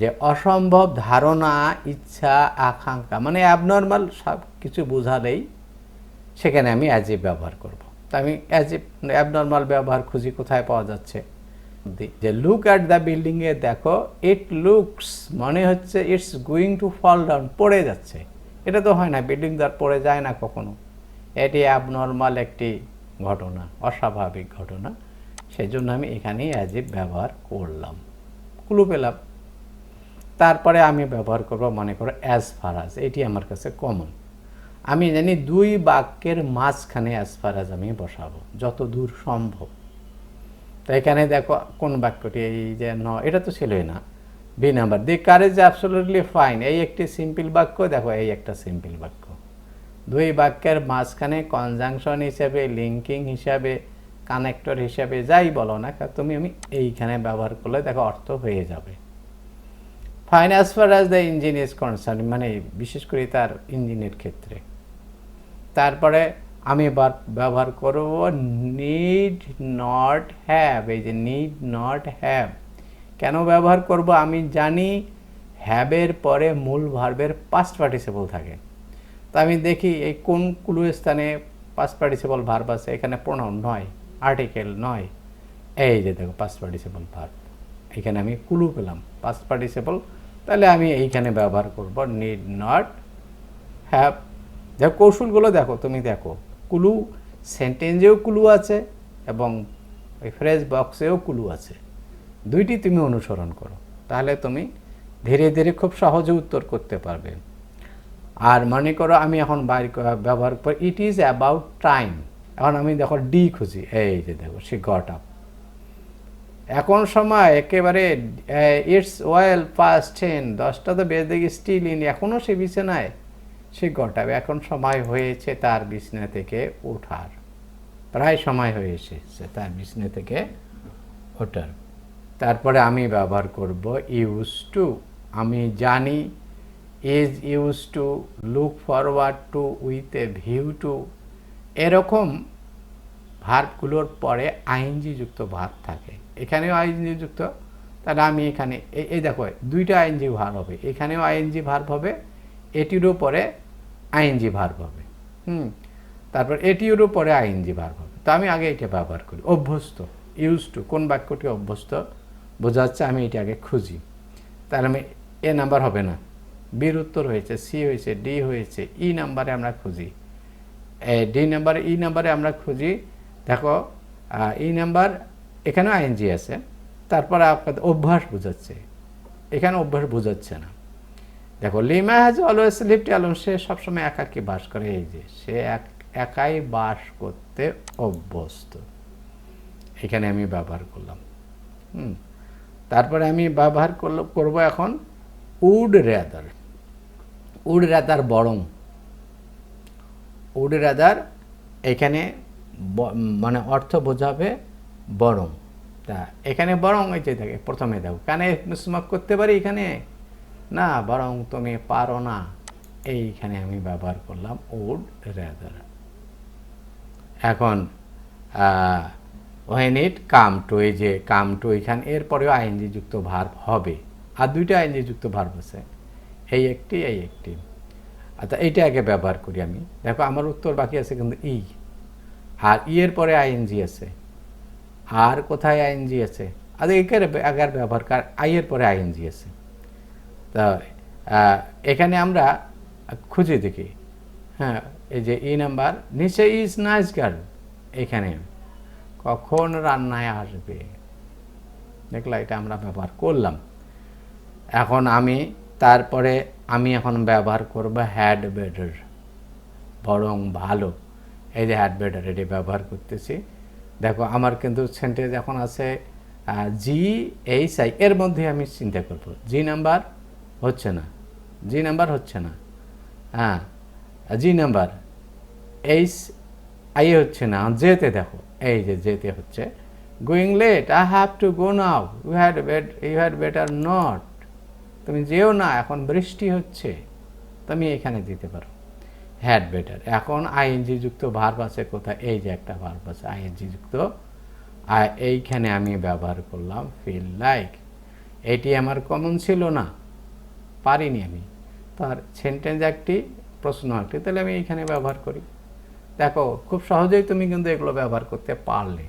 যে অসম্ভব ধারণা, ইচ্ছা, আকাঙ্ক্ষা মানে অ্যাবনর্মাল সব কিছু বোঝালেই সেখানে আমি অ্যাজিভ ব্যবহার করব। তা আমি অ্যাজিভ অ্যাবনর্মাল ব্যবহার খুঁজি কোথায় পাওয়া যাচ্ছে। যে লুক অ্যাট দ্য বিল্ডিংয়ে দেখো ইট লুকস মনে হচ্ছে it's going to fall down পড়ে যাচ্ছে। এটা তো হয় না বিল্ডিং তো আর পড়ে যায় না কখনো। এটি অ্যাবনর্মাল একটি ঘটনা, অস্বাভাবিক ঘটনা। সেই জন্য আমি এখানেই অ্যাজিভ ব্যবহার করলাম। ক্লু পেলাম। তারপরে আমি ব্যবহার করব, মনে করো অ্যাজ ফার আজ এটি আমার কাছে কমন আমি জানি দুই বাক্যের মাঝখানে অ্যাজ ফার আজ আমি বসাবো, যত দূর সম্ভব। তো এখানে দেখো, কোন বাক্যটি, এই যে ন, এটা তো ছিলই না। Be number the courage absolutely fine এই একটি সিম্পল বাক্য, দেখো, এই একটা সিম্পল বাক্য। দুই বাক্যের মাঝখানে কনজাংশন হিসাবে লিঙ্কিং হিসাবে কানেক্টর হিসাবে, যাই বলো না তুমি, আমি এইখানে ব্যবহার করলে, দেখো, অর্থ হয়ে যাবে। Fine as far as the engine is concern মানে বিশেষ করে তার ইঞ্জিনের ক্ষেত্রে। তারপরে আমি ব্যবহার করব নিড নট হ্যাভ এই যে নিড নট হ্যাভ কেন ব্যবহার করব? আমি জানি হ্যাবের পরে মূল ভার্বের পাস্ট পার্টিসিপল থাকে। তা আমি দেখি এই কোন কুলু স্থানে পাস্ট পার্টিসিপল ভার্ব আছে, এখানে প্রোনাউন নয় আর্টিকেল নয়। এই যে দেখো পাস্ট পার্টিসিপল ভার্ব এখানে আমি কুলু পেলাম পাস্ট পার্টিসিপল তাহলে আমি এইখানে ব্যবহার করব নিড নট হ্যাভ দেখো, কৌশলগুলো দেখো, তুমি দেখো, কুলু সেন্টেন্সেও কুলু আছে এবং ওই ফ্রেজ বক্সেও কুলু আছে। দুইটি তুমি অনুসরণ করো, তাহলে তুমি ধীরে ধীরে খুব সহজে উত্তর করতে পারবে। আর মনে করো, আমি এখন বাইর ব্যবহার করি ইট ইজ অ্যাবাউট টাইম এখন আমি দেখো ডি খুঁজি, এই যে দেখো সে গট আপ এখন সময় একেবারে ইটস ওয়েল পাস টেন দশটা তো বেজে দেখি স্টিল ইন এখনও সে বিছানায়। সে গটাবে এখন সময় হয়েছে তার বিছনা থেকে ওঠার। প্রায় সময় হয়ে এসেছে তার বিছনা থেকে ওঠার। তারপরে আমি ব্যবহার করব ইউজ টু আমি জানি is use to look forward to with a view to এরকম ভার্বগুলোর পরে আইনজি যুক্ত ভার্ব থাকে। এখানেও আইনজি যুক্ত তাহলে আমি এখানে, এই- দেখো, দুইটা আইনজি ভার্ব হবে। এখানেও আইনজি ভার্ব হবে, এটিরও পরে আইনজি ভার্ব হবে। হুম, তারপর এটিরও পরে আইনজি ভার্ব হবে। তো আমি আগে এটা ব্যবহার করি। অভ্যস্ত ইউজ টু কোন বাক্যটি অভ্যস্ত? বোঝাচ্ছে আমি এটা আগে খুঁজি। তাহলে আমি এ নাম্বার হবে না। বির উত্তর হয়েছে, সি হয়েছে, ডি হয়েছে, ই নাম্বারে আমরা খুঁজি। ডি নাম্বারে, ই নাম্বারে আমরা খুঁজি দেখো এই নাম্বার এখানে আইএনজি আছে, তারপরে আপনাদের অভ্যাস বোঝাচ্ছে। এখানে অভ্যাস বোঝাচ্ছে না। দেখো, Lima has always lived alone সে সবসময় একাকী বাস করে, এই যে, সে এক, একাই বাস করতে অভ্যস্ত। এখানে আমি ব্যবহার করলাম। হুম, তারপরে আমি ব্যবহার করল, করব এখন উড রেদার উড রেদার বরং। উড রেদার এখানে মানে অর্থ বোঝাবে বরং। তা এখানে বরং যে থাকে প্রথমে দেখো, কানে স্মক করতে পারি এখানে? না, বরং তুমি পারো না। এইখানে আমি ব্যবহার করলাম উড রেদার। এখন ওয়েন ইট কাম টু এই যে কাম টু এখানে, এরপরেও আইনজি যুক্ত ভার্ব হবে। আর দুইটা আইনজি যুক্ত ভার্ব আছে। এই একটি এই একটি। আচ্ছা এইটা আগে ব্যবহার করি আমি। দেখো, আমার উত্তর বাকি আছে কিন্তু ই। আর ই এর পরে আইএনজি আছে। আর কোথায় আইএনজি আছে? আর এখানে আগের ব্যবহার কার আই এর পরে আইএনজি আছে। তা এখানে আমরা খুঁজে দেখি। হ্যাঁ এই যে ই নাম্বার, নিচে ইজ নাইস গার্ল, এখানে। কখন রান্নায় আসবে? দেখলা, এটা আমরা ব্যবহার করলাম। এখন আমি, তারপরে আমি এখন ব্যবহার করব হ্যাড বেটার বরং ভালো। এই যে হ্যাড বেটার এটি ব্যবহার করতেছি। দেখো, আমার কিন্তু সেন্টেন্স এখন আছে জি এইচ আই এর মধ্যে আমি চিন্তা করব। জি নাম্বার হচ্ছে না। জি নাম্বার হচ্ছে না। হ্যাঁ জি নাম্বার এইচ আই হচ্ছে না। যেতে দেখো, এই যে যেতে হচ্ছে going late I have to go now you had bet you had better not তুমি যেও না, এখন বৃষ্টি হচ্ছে, তুমি এখানে দিতে পারো। হ্যাড বেটার এখন আইএনজি যুক্ত ভার্ব আছে কোথায়? এই যে একটা ভার্ব আছে আইএনজি যুক্ত। আর এইখানে আমি ব্যবহার করলাম ফিল লাইক এটি আমার কমন ছিল না, পারিনি আমি। তার সেন্টেন্স একটি, প্রশ্ন একটি, তাহলে আমি এইখানে ব্যবহার করি। দেখো, খুব সহজেই তুমি কিন্তু এগুলো ব্যবহার করতে পারলে।